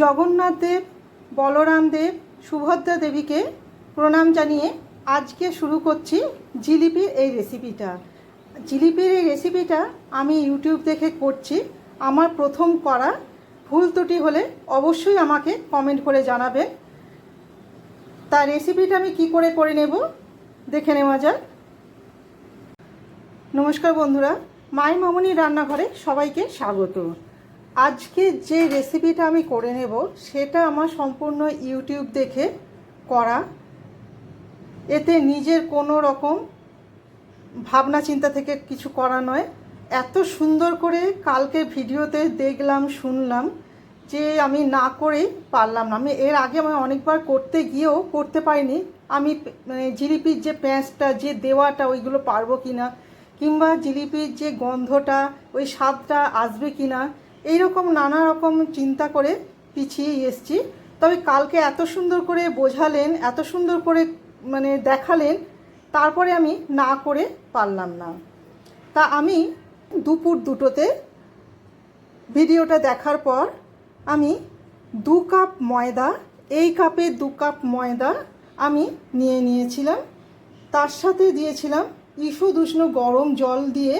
জগন্নাথ দেব বলরাম দেব সুভদ্রা দেবীকে প্রণাম জানিয়ে আজকে শুরু করছি জিলিপির এই রেসিপিটা। জিলিপির এই রেসিপিটা আমি ইউটিউব দেখে করছি। আমার প্রথম করা ভুল ত্রুটি হলে অবশ্যই আমাকে কমেন্ট করে জানাবেন তার রেসিপিটা আমি কি করে করে নেব দেখে নেওয়া যাক। নমস্কার বন্ধুরা, মাই মামনি রান্নাঘরে সবাইকে স্বাগত। আজকে যে রেসিপিটা আমি করে নেব, সেটা আমার সম্পূর্ণ ইউটিউব দেখে করা। এতে নিজের কোনো রকম ভাবনা চিন্তা থেকে কিছু করা নয়। এত সুন্দর করে কালকে ভিডিওতে দেখলাম, শুনলাম যে আমি না করেই পারলাম না। আমি এর আগে আমি অনেকবার করতে গিয়েও করতে পারিনি। আমি মানে জিলিপির যে প্যাঁচটা যে দেওয়াটা, ওইগুলো পারব কি না কিংবা জিলিপির যে গন্ধটা, ওই স্বাদটা আসবে কি না এইরকম নানা রকম চিন্তা করে পিছিয়ে এসছি। তবে কালকে এত সুন্দর করে বোঝালেন, এত সুন্দর করে মানে দেখালেন, তারপরে আমি না করে পারলাম না। তা আমি দুপুর দুটোতে ভিডিওটা দেখার পর আমি দু কাপ ময়দা, এই কাপে দু কাপ ময়দা আমি নিয়ে নিয়েছিলাম। তার সাথে দিয়েছিলাম ইস্যু উষ্ণ গরম জল দিয়ে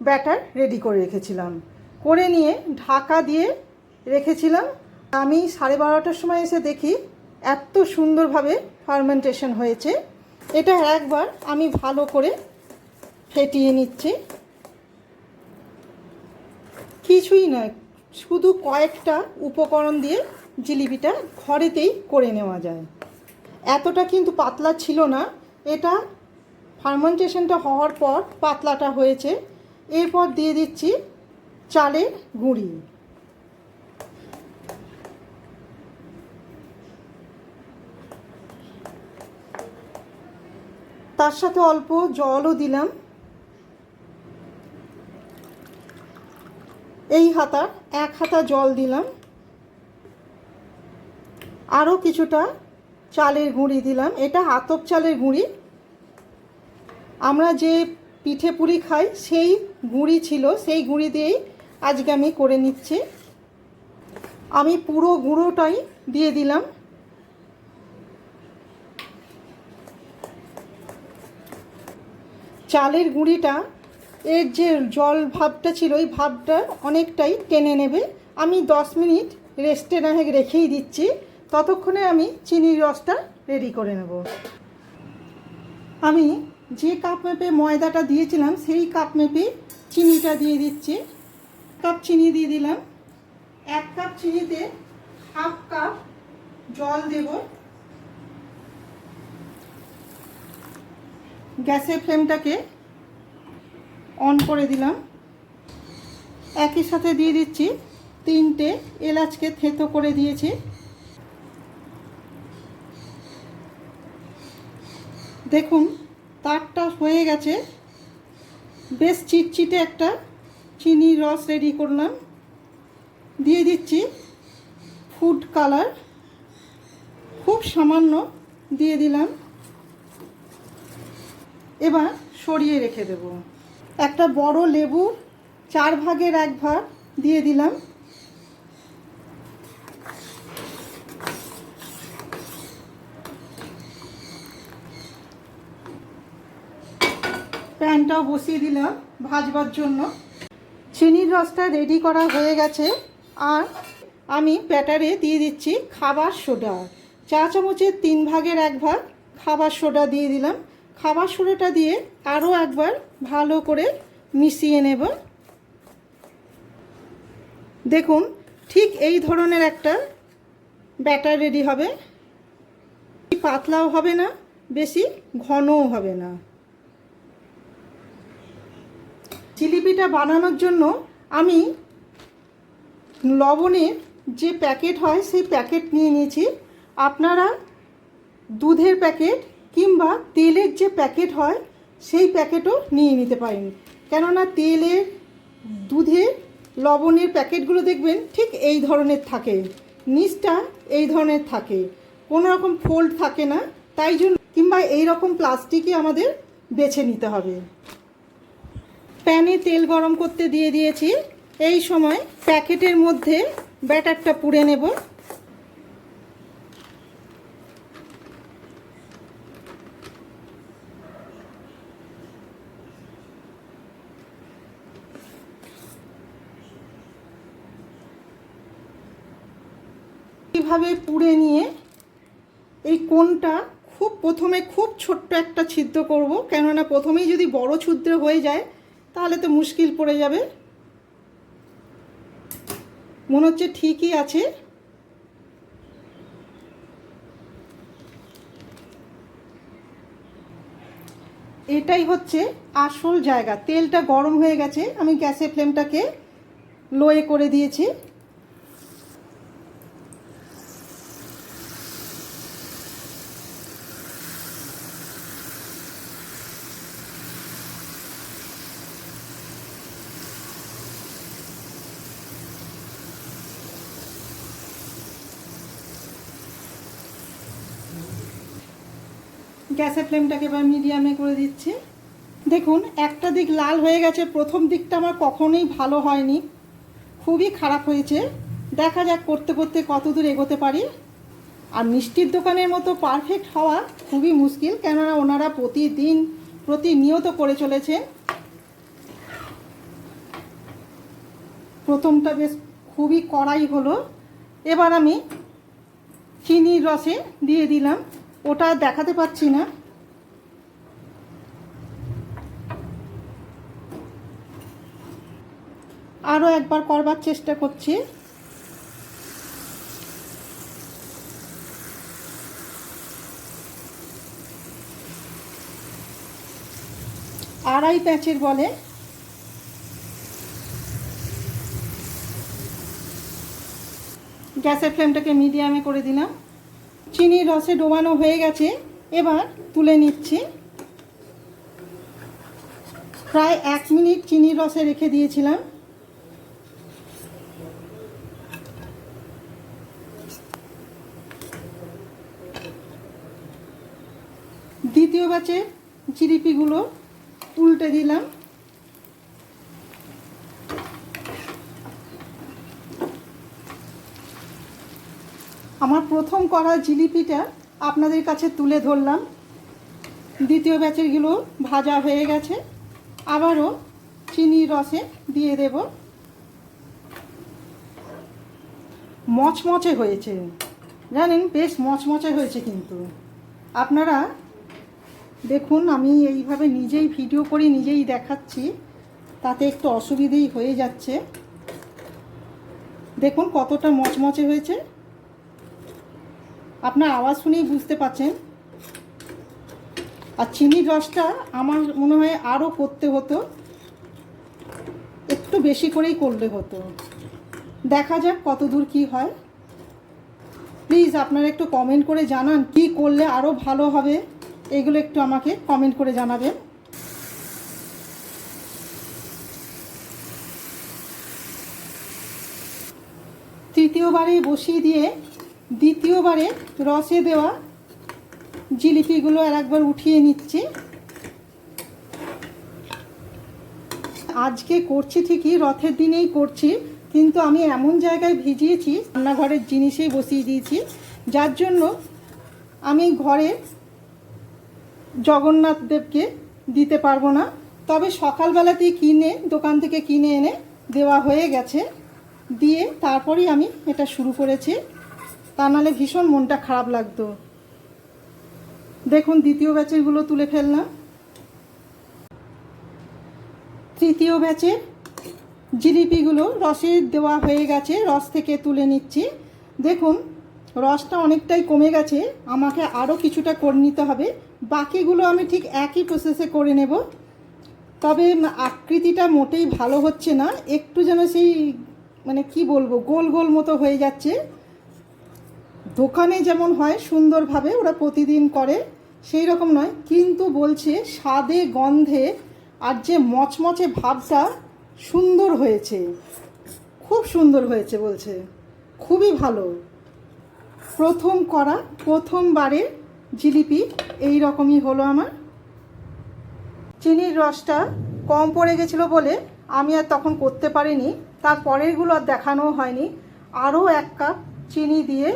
ব্যাটার রেডি করে রেখেছিলাম। করে নিয়ে ঢাকা দিয়ে রেখেছিলাম। আমি সাড়ে বারোটার সময় এসে দেখি এত সুন্দরভাবে ফার্মেন্টেশন হয়েছে। এটা একবার আমি ভালো করে ফেটিয়ে নিচ্ছি। কিছুই নয়, শুধু কয়েকটা উপকরণ দিয়ে জিলিপিটা ঘরেতেই করে নেওয়া যায়। এতটা কিন্তু পাতলা ছিল না। এটা ফার্মেন্টেশনটা হওয়ার পর পাতলাটা হয়েছে। এরপর দিয়ে দিচ্ছি চালের গুঁড়ি। তার সাথে অল্প জলও দিলাম। এই হাতার এক হাতা জল দিলাম। আরও কিছুটা চালের গুঁড়ি দিলাম। এটা আতপ চালের গুঁড়ি। আমরা যে পিঠে পুরি খাই, সেই গুঁড়ি ছিল, সেই গুঁড়ি দিয়েই আজকে আমি করে নিচ্ছি। আমি পুরো গুঁড়োটাই দিয়ে দিলাম। চালের গুঁড়িটা, এর যে জল ভাবটা ছিল, ওই ভাবটা অনেকটাই টেনে নেবে। আমি দশ মিনিট রেস্টে না রেখেই দিচ্ছি। ততক্ষণে আমি চিনির রসটা রেডি করে নেব। আমি যে কাপ মেপে ময়দাটা দিয়েছিলাম, সেই কাপ মেপে চিনিটা দিয়ে দিচ্ছি। কাপ চিনি দিয়ে দিলাম। এক কাপ চিনিতে হাফ কাপ জল দেব। গ্যাসের ফ্লেমটাকে অন করে দিলাম। একই সাথে দিয়ে দিচ্ছি তিনটে এলাচকে থেতো করে দিয়েছি। দেখুন, তারটা হয়ে গেছে। বেশ চিটচিটে একটা চিনির রস রেডি করলাম। দিয়ে দিচ্ছি ফুড কালার খুব সামান্য দিয়ে দিলাম। এবার সরিয়ে রেখে দেব। একটা বড় লেবু, চার ভাগের এক ভাগ দিয়ে দিলাম। প্যানটাও বসিয়ে দিলাম ভাজবার জন্য। চিনির রসটা রেডি করা হয়ে গেছে। আর আমি ব্যাটারে দিয়ে দিচ্ছি খাবার সোডা। চা চামচের তিন ভাগের এক ভাগ খাবার সোডা দিয়ে দিলাম। খাবার সোডাটা দিয়ে আরও একবার ভালো করে মিশিয়ে নেব। দেখুন, ঠিক এই ধরনের একটা ব্যাটার রেডি হবে। পাতলাও হবে না, বেশি ঘনও হবে না। জিলিপিটা বানানোর জন্য আমি লবণের যে প্যাকেট হয় সেই প্যাকেট নিয়ে নিয়েছি। আপনারা দুধের প্যাকেট কিংবা তেলের যে প্যাকেট হয় সেই প্যাকেটও নিয়ে নিতে পারেন। কেননা তেলের, দুধের, লবণের প্যাকেটগুলো দেখবেন ঠিক এই ধরনের থাকে। নিচটা এই ধরনের থাকে। কোনো রকম ফোল্ড থাকে না। তাই জন্য কিংবা এই রকম প্লাস্টিকই আমাদের বেছে নিতে হবে। প্যানে তেল গরম করতে দিয়ে দিয়েছি। এই সময় প্যাকেটের মধ্যে ব্যাটারটা পুড়ে নেব। এইভাবে পুড়ে নিয়ে এই কোনটা খুব প্রথমে খুব ছোট্ট একটা ছিদ্র করব, কেননা প্রথমেই যদি বড় ছিদ্র হয়ে যায় তাহলে তো মুশকিল পড়ে যাবে। মনে হচ্ছে ঠিকই আছে। এটাই হচ্ছে আসল জায়গা। তেলটা গরম হয়ে গেছে। আমি গ্যাসের ফ্লেমটাকে লোয়ে করে দিয়েছি। গ্যাসের ফ্লেমটাকে এবার মিডিয়ামে করে দিচ্ছি। দেখুন, একটা দিক লাল হয়ে গেছে, প্রথম দিকটা আমার কখনোই ভালো হয়নি। খুবই খারাপ হয়েছে। দেখা যাক করতে করতে কত দূর এগোতে পারি। আর মিষ্টির দোকানের মতো পারফেক্ট হওয়া খুবই মুশকিল, কেননা ওনারা প্রতিদিন প্রতিনিয়ত করে চলেছে প্রথমটা বেশ খুবই কড়াই হলো। এবার আমি চিনির রসে দিয়ে দিলাম। ওটা দেখাতে পাচ্ছি না। আরও একবার করবার চেষ্টা করছি। আড়াই প্যাচের বলে। গ্যাসের ফ্লেমটাকে মিডিয়ামে করে দিলাম। চিনির রসে ডোবানো হয়ে গেছে, এবার তুলে নিচ্ছি। প্রায় এক মিনিট চিনির রসে রেখে দিয়েছিলাম। দ্বিতীয় ব্যাচে জিলিপিগুলো উল্টে দিলাম। আমার প্রথম করা জিলিপিটা আপনাদের কাছে তুলে ধরলাম। দ্বিতীয় ব্যাচেরগুলো ভাজা হয়ে গেছে। আবারও চিনির রসে দিয়ে দেব। মচমচে হয়েছে। জানেন, বেশ মচমচে হয়েছে কিন্তু। আপনারা দেখুন, আমি এইভাবে নিজেই ভিডিও করি নিজেই দেখাচ্ছি। তাতে একটু অসুবিধেই হয়ে যাচ্ছে। দেখুন কতটা মচমচে হয়েছে। আপনার আওয়াজ শুনেই বুঝতে পাচ্ছেন আর চিনির রসটা আমার মনে হয় আরও করতে হতো। একটু বেশি করেই করলে হতো। দেখা যাক কত দূর কী হয়। প্লিজ আপনারা একটু কমেন্ট করে জানান কি করলে আরও ভালো হবে। এগুলো একটু আমাকে কমেন্ট করে জানাবেন। তৃতীয়বারে বসিয়ে দিয়ে দ্বিতীয়বারে রসে দেওয়া জিলিপিগুলো আর একবার উঠিয়ে নিচ্ছি। আজকে করছি ঠিকই, রথের দিনেই করছি, কিন্তু আমি এমন জায়গায় ভিজিয়েছি, রান্নাঘরের জিনিসেই বসিয়ে দিয়েছি, যার জন্য আমি ঘরে জগন্নাথ দেবকে দিতে পারব না। তবে সকালবেলাতেই কিনে, দোকান থেকে কিনে এনে দেওয়া হয়ে গেছে, দিয়ে তারপরেই আমি এটা শুরু করেছি। তা নাহলে ভীষণ মনটা খারাপ লাগতো। দেখুন, দ্বিতীয় ব্যাচেরগুলো তুলে ফেললাম। তৃতীয় ব্যাচে জিলিপিগুলো রসে দেওয়া হয়ে গেছে, রস থেকে তুলে নিচ্ছি। দেখুন, রসটা অনেকটাই কমে গেছে, আমাকে আরও কিছুটা করে নিতে হবে। বাকিগুলো আমি ঠিক একই প্রসেসে করে নেব। তবে আকৃতিটা মোটেই ভালো হচ্ছে না, একটু যেন সেই মানে কি বলব, গোল গোল মতো হয়ে যাচ্ছে। দোকানে যেমন হয় সুন্দরভাবে ওরা প্রতিদিন করে, সেই রকম নয়। কিন্তু বলছে স্বাদে, গন্ধে আর যে মচমচে ভাবটা সুন্দর হয়েছে। খুব সুন্দর হয়েছে বলছে। খুবই ভালো। প্রথম করা, প্রথমবারে জিলিপি, এই রকমই হলো আমার। চিনির রসটা কম পড়ে গেছিল বলে আমি আর তখন করতে পারিনি। তার পরেরগুলো আর দেখানো হয়নি। আরও এক কাপ চিনি দিয়ে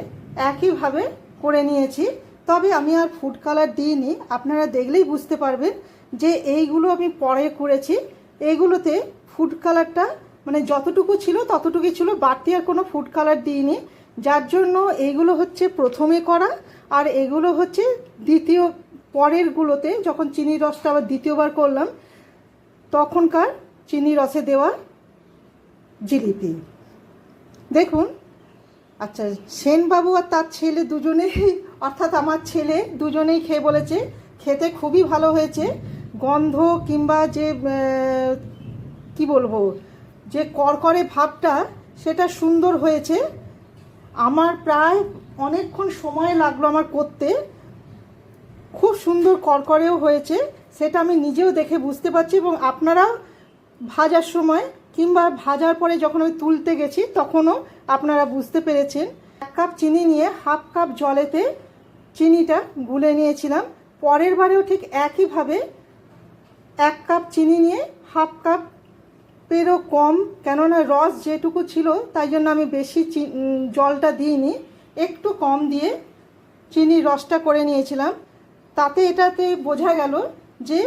একইভাবে করে নিয়েছি। তবে আমি আর ফুড কালার দিইনি। আপনারা দেখলেই বুঝতে পারবেন যে এইগুলো আমি পরে করেছি। এইগুলোতে ফুড কালারটা মানে যতটুকু ছিল ততটুকুই ছিল। বাড়তি আর কোনো ফুড কালার দিইনি। যার জন্য এইগুলো হচ্ছে প্রথমে করা আর এগুলো হচ্ছে দ্বিতীয় পরেরগুলোতে যখন চিনির রসটা আবার দ্বিতীয়বার করলাম, তখনকার চিনি রসে দেওয়া জিলিপি। দেখুন আচ্ছা সেনবাবু আর তার ছেলে দুজনেই, অর্থাৎ আমার ছেলে দুজনেই খেয়ে বলেছে। খেতে খুবই ভালো হয়েছে। গন্ধ কিংবা যে কি বলব, যে করকরে ভাবটা, সেটা সুন্দর হয়েছে। আমার প্রায় অনেকক্ষণ সময় লাগল আমার করতে। খুব সুন্দর করকরেও হয়েছে, সেটা আমি নিজেও দেখে বুঝতে পারছি এবং আপনারাও ভাজার সময় কিংবা ভাজার পরে যখন আমি তুলতে গেছি, তখনও আপনারা বুঝতে পেরেছেন। এক কাপ চিনি নিয়ে হাফ কাপ জলেতে চিনিটা গুলে নিয়েছিলাম। পরের বারেও ঠিক একইভাবে এক কাপ চিনি নিয়ে হাফ কাপ পেরও কম, কেননা রস যেটুকু ছিল তাই জন্য আমি বেশি জলটা দিইনি। একটু কম দিয়ে চিনির রসটা করে নিয়েছিলাম। তাতে এটাতে বোঝা গেল যে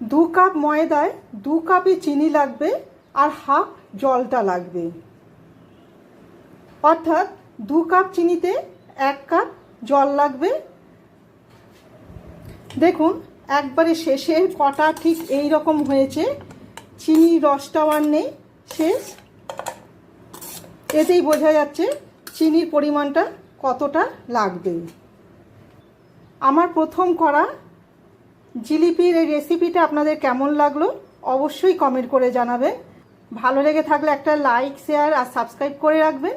দু কাপ ময়দায় দু কাপই চিনি লাগবে আর হাফ জলটা লাগবে। অর্থাৎ দু কাপ চিনিতে এক কাপ জল লাগবে। দেখুন, একবারে শেষে কটা ঠিক এই রকম হয়েছে। চিনি রসটাও আর নেই, শেষ। এতেই বোঝা যাচ্ছে চিনির পরিমাণটা কতটা লাগবে। আমার প্রথম করা জিলিপির এই রেসিপিটা আপনাদের কেমন লাগল অবশ্যই কমেন্ট করে জানাবেন। ভালো লেগে থাকলে একটা লাইক, শেয়ার আর সাবস্ক্রাইব করে রাখবেন।